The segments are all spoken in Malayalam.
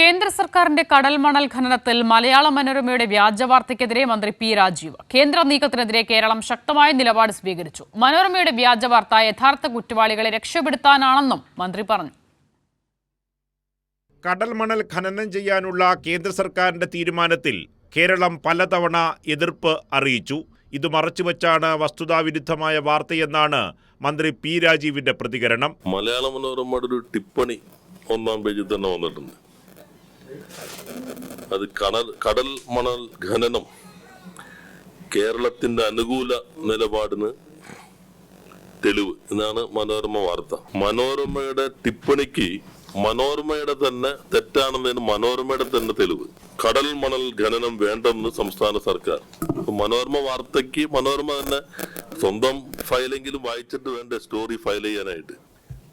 കേന്ദ്ര സർക്കാരിന്റെ കടൽ മണൽ ഖനനത്തിൽ മലയാള മനോരമയുടെ വ്യാജ വാർത്തയ്ക്കെതിരെ മന്ത്രി പി രാജീവ്. കേന്ദ്ര നീക്കത്തിനെതിരെ കേരളം ശക്തമായ നിലപാട് സ്വീകരിച്ചു. മനോരമയുടെ വ്യാജ വാർത്ത യഥാർത്ഥ കുറ്റവാളികളെ രക്ഷപ്പെടുത്താനാണെന്നും മന്ത്രി പറഞ്ഞു. കടൽ മണൽ ഖനനം ചെയ്യാനുള്ള കേന്ദ്ര സർക്കാരിന്റെ തീരുമാനത്തിൽ കേരളം പലതവണ എതിർപ്പ് അറിയിച്ചു. ഇത് മറച്ചുവെച്ചാണ് വസ്തുതാവിരുദ്ധമായ വാർത്തയെന്നാണ് മന്ത്രി പി രാജീവിന്റെ പ്രതികരണം. മലയാള മനോരമയുടെ ഒരു ടിപ്പണി ഒന്നാം പേജിൽ തന്നെ വന്നിട്ടുണ്ട്. അത് കടൽ കടൽ മണൽ ഖനനം കേരളത്തിന്റെ അനുകൂല നിലപാടിന് തെളിവ്. എന്നാണ് മനോരമ വാർത്ത. മനോരമയുടെ ടിപ്പണിക്ക് മനോരമയുടെ തന്നെ തെറ്റാണെന്നതിന് മനോരമയുടെ തന്നെ തെളിവ്. കടൽ മണൽ ഖനനം വേണ്ടെന്ന് സംസ്ഥാന സർക്കാർ. മനോരമ വാർത്തയ്ക്ക് മനോരമ തന്നെ സ്വന്തം ഫയലെങ്കിലും വായിച്ചിട്ട് വേണ്ട സ്റ്റോറി ഫയൽ ചെയ്യാനായിട്ട്?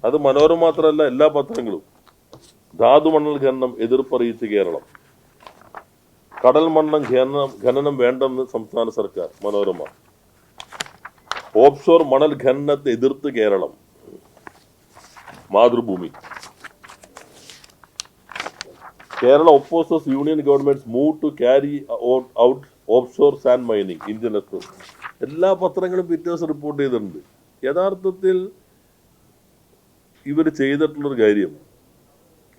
അത് മനോരമ മാത്രമല്ല എല്ലാ പത്രങ്ങളും. ധാതു മണൽ ഖനനം എതിർപ്പറിയിച്ച് കേരളം. കടൽ മണ്ണം ഖനനം ഖനനം വേണ്ടെന്ന് സംസ്ഥാന സർക്കാർ. മനോരമ. ഓഫ്ഷോർ മണൽ ഖനനത്തെ എതിർത്ത് Keralam. Mathrubhumi. Kerala opposes union government's move to carry out offshore sand mining Indian Express എല്ലാ പത്രങ്ങളും പിറ്റേ ദിവസം റിപ്പോർട്ട് ചെയ്തിട്ടുണ്ട്. യഥാർത്ഥത്തിൽ ഇവർ ചെയ്തിട്ടുള്ളൊരു കാര്യം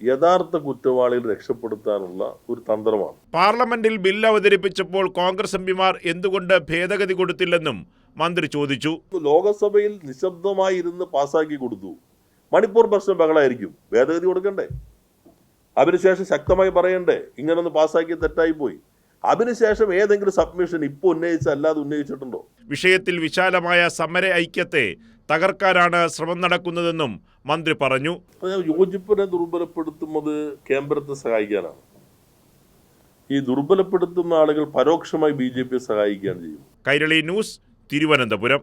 യഥാർത്ഥ കുറ്റവാളികൾ രക്ഷപ്പെടുത്താനുള്ള ഒരു തന്ത്രമാണ്. പാർലമെന്റിൽ ബിൽ അവതരിപ്പിച്ചപ്പോൾ കോൺഗ്രസ് എംപിമാർ എന്തുകൊണ്ട് ഭേദഗതി കൊടുത്തില്ലെന്നും മന്ത്രി ചോദിച്ചു. ലോകസഭയിൽ നിശബ്ദമായി ഇരുന്ന് പാസാക്കി കൊടുത്തു. മണിപ്പൂർ പ്രശ്നം ബഹളായിരിക്കും. ഭേദഗതി കൊടുക്കണ്ടേ? അതിനുശേഷം ശക്തമായി പറയണ്ടേ? ഇങ്ങനൊന്ന് പാസാക്കി തെറ്റായി പോയി അതിനുശേഷം ഏതെങ്കിലും സബ്മിഷൻ ഇപ്പൊ ഉന്നയിച്ച അല്ലാതെ ഉന്നയിച്ചിട്ടുണ്ടോ? വിഷയത്തിൽ വിശാലമായ സമര ഐക്യത്തെ തകർക്കാനാണ് ശ്രമം നടക്കുന്നതെന്നും മന്ത്രി പറഞ്ഞു. യോജിപ്പിനെ ദുർബലപ്പെടുത്തുന്നത് കേന്ദ്രത്തെ സഹായിക്കാനാണ്. ഈ ദുർബലപ്പെടുത്തുന്ന ആളുകൾ പരോക്ഷമായി ബി ജെ പിയെ സഹായിക്കുകയാണ് ചെയ്യും കൈരളി ന്യൂസ് തിരുവനന്തപുരം.